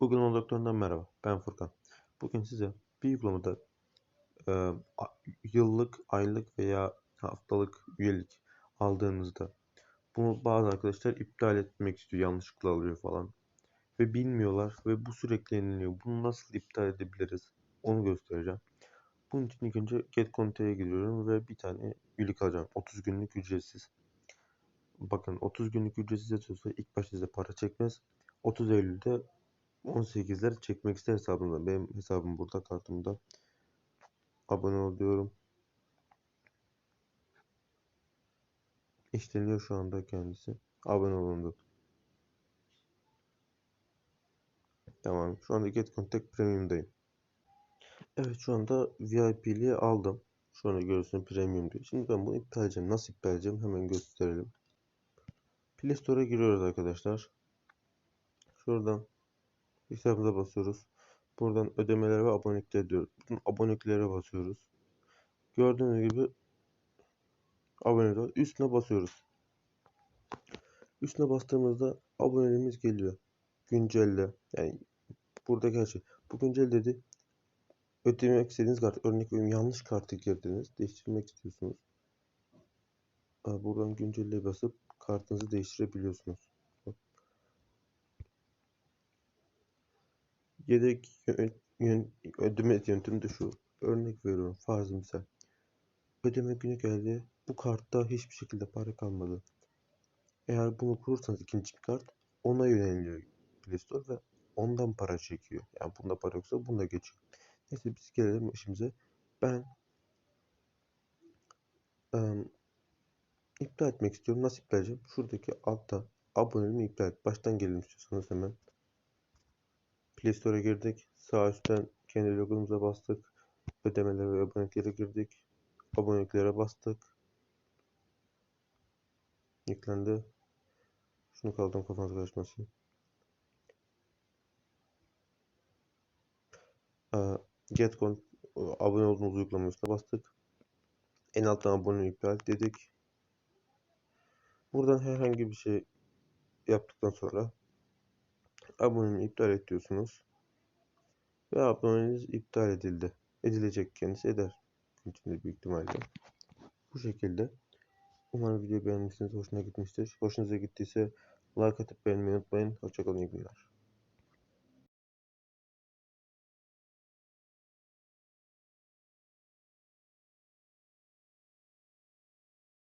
Uygulama Doktoru'ndan merhaba. Ben Furkan. Bugün size bir uygulamada e, yıllık, aylık veya haftalık üyelik aldığınızda bunu bazı arkadaşlar iptal etmek istiyor, yanlışlıkla alıyor falan ve bilmiyorlar ve bu sürekli yeniliyor. Bunu nasıl iptal edebiliriz? Onu göstereceğim. Bunun için ilk önce Get Conte'ye gidiyorum ve bir tane üyelik alacağım. 30 günlük ücretsiz. Bakın 30 günlük ücretsiz yazıyorsa ilk başta size para çekmez. 30 Eylül'de 18'ler çekmek ister hesabımda. Benim hesabım burada kartımda. Abone ol diyorum. İşleniyor şu anda kendisi. Abone olundu. Tamam. Şu anda Get Contact Premium'dayım. Evet şu anda VIP'liği aldım. Şu anda görüyorsun Premium diyor. Şimdi ben bunu iptal edeceğim. Nasıl iptal edeceğim? Hemen gösterelim. Play Store'a giriyoruz arkadaşlar. Şuradan hesabımıza basıyoruz. Buradan ödemeler ve abonelikler diyoruz. Buradan aboneliklere basıyoruz. Gördüğünüz gibi abonelik üstüne basıyoruz. Üstüne bastığımızda aboneliğimiz geliyor. Güncelle. Yani buradaki her şey. Bu güncel dedi. Ödemek istediğiniz kart. Örnek veriyorum yanlış kartı girdiniz. Değiştirmek istiyorsunuz. Buradan güncelle basıp kartınızı değiştirebiliyorsunuz. Yedek ödeme yöntemi de şu. Örnek veriyorum. Farz misal. Ödeme günü geldi. Bu kartta hiçbir şekilde para kalmadı. Eğer bunu kurursanız ikinci bir kart ona yöneliyor Play Store ve ondan para çekiyor. Yani bunda para yoksa bunda geçiyor. Neyse biz gelelim işimize. Ben em, iptal etmek istiyorum. Nasıl iptal edeceğim? Şuradaki altta aboneliğimi iptal et. Baştan gelelim istiyorsanız hemen. Play Store'a girdik. Sağ üstten kendi logomuza bastık. Ödemeler ve aboneliklere girdik. Aboneliklere bastık. Yüklendi. Şunu kaldım kafanız karışmasın. Aa, Get con abone olduğunuz uygulamasına bastık. En alttan abone iptal dedik. Buradan herhangi bir şey yaptıktan sonra aboneliği iptal et. Ve aboneliğiniz iptal edildi. Edilecek kendisi eder. İçinde büyük ihtimalle. Bu şekilde. Umarım videoyu beğenmişsiniz. Hoşuna gitmiştir. Hoşunuza gittiyse like atıp beğenmeyi unutmayın. Hoşçakalın. iyi günler.